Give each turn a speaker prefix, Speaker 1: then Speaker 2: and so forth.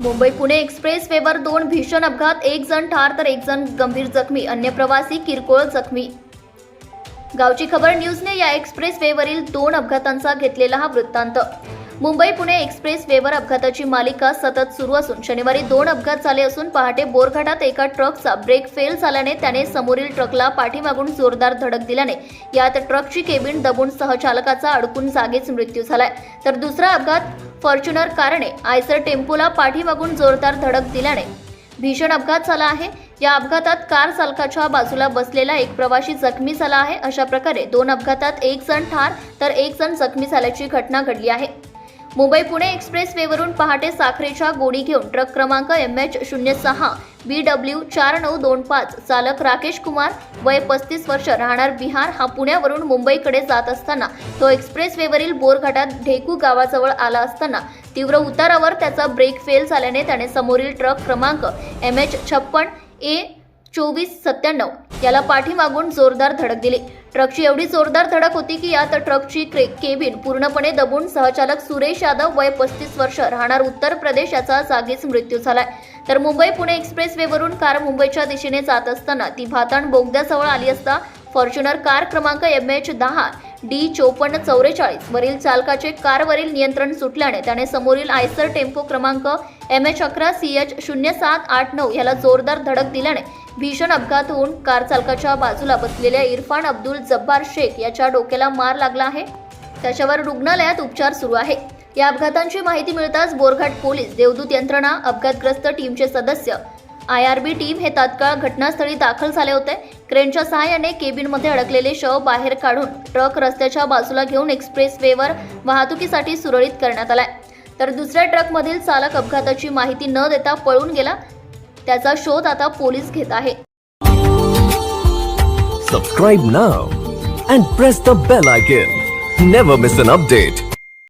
Speaker 1: Mumbai Pune express वेवर दोन भीषण अपघात. एक जण ठार तर एक जण गंभीर जखमी. अन्य प्रवासी किरकोळ जखमी. गावची खबर न्यूजने या एक्सप्रेस वेवरील दोन अपघातांचा घेतलेला हा वृत्तांत. मुंबई पुणे एक्सप्रेस वेवर अपघाताची मालिका सतत सुरू असून शनिवारी दोन अपघात झाले असून पहाटे बोरघाटात एका ट्रकचा ब्रेक फेल झाल्याने त्याने समोरील ट्रकला पाठीमागून जोरदार धडक दिल्याने यात ट्रकची केबिन दबून सहचालकाचा अडकून जागीच मृत्यू झालाय. तर दुसरा अपघात फॉर्च्युनर कारणे आयसर टेम्पोला पाठीमागून जोरदार धडक दिल्याने भीषण अपघात झाला आहे. या अपघातात कार चालकाच्या बाजूला बसलेला एक प्रवाशी जखमी झाला आहे. अशा प्रकारे दोन अपघातात एक जण ठार तर एक जण जखमी झाल्याची घटना घडली आहे. मुंबई पुणे एक्सप्रेसवेवरून पहाटे साखरेच्या गोडी घेऊन ट्रक क्रमांक एम एच शून्य सहा बी डब्ल्यू चार नऊ दोन पाच चालक राकेश कुमार वय पस्तीस वर्ष राहणार बिहार हा पुण्यावरून मुंबईकडे जात असताना तो एक्सप्रेसवेवरील बोरघाटात ढेकू गावाजवळ आला असताना तीव्र उतारावर त्याचा ब्रेक फेल झाल्याने त्याने समोरील ट्रक क्रमांक एम एच छप्पन ए चोवीस सत्त्याण्णव याला पाठीमागून जोरदार धडक दिली. ट्रकची एवढी जोरदार धडक होती की यात ट्रकची केबिन पूर्णपणे दबून सहचालक सुरेश यादव वय पस्तीस वर्ष राहणार उत्तर प्रदेश याचा जागीच मृत्यू झालाय. तर मुंबई पुणे एक्सप्रेस वेवरून कार मुंबईच्या दिशेने जात असताना ती भाताण बोगद्याजवळ आली असता फॉर्च्युनर कार क्रमांक एम एच दहा डी चोपन्न चौवेचाळीस वरील चालकाचे कारवरील नियंत्रण सुटल्याने त्याने समोरील आयसर टेम्पो क्रमांक एम एच अकरा सी एच शून्य सात आठ नऊ याला जोरदार धडक दिल्याने भीषण अपघात होऊन कार चालकाच्या बाजूला बसलेल्या इरफान अब्दुल जब्बार शेख याच्या डोक्याला मार लागला आहे. त्याच्यावर रुग्णालयात उपचार सुरू आहे. या अपघातांची माहिती मिळताच बोरघाट पोलीस देवदूत यंत्रणा अपघातग्रस्त टीमचे सदस्य आय आर बी टीम हे तात्काळ घटनास्थळी दाखल झाले होते. क्रेनच्या सहाय्याने केबिनमध्ये अडकलेले शव बाहेर काढून ट्रक रस्त्याच्या बाजूला घेऊन एक्सप्रेस वेवर वाहतुकीसाठी सुरळीत करण्यात आलाय. तर दुसऱ्या ट्रकमधील चालक अपघाताची माहिती न देता पळून गेला. त्याचा शोध आता पोलीस घेत आहे.
Speaker 2: Subscribe now and press the bell icon never miss an update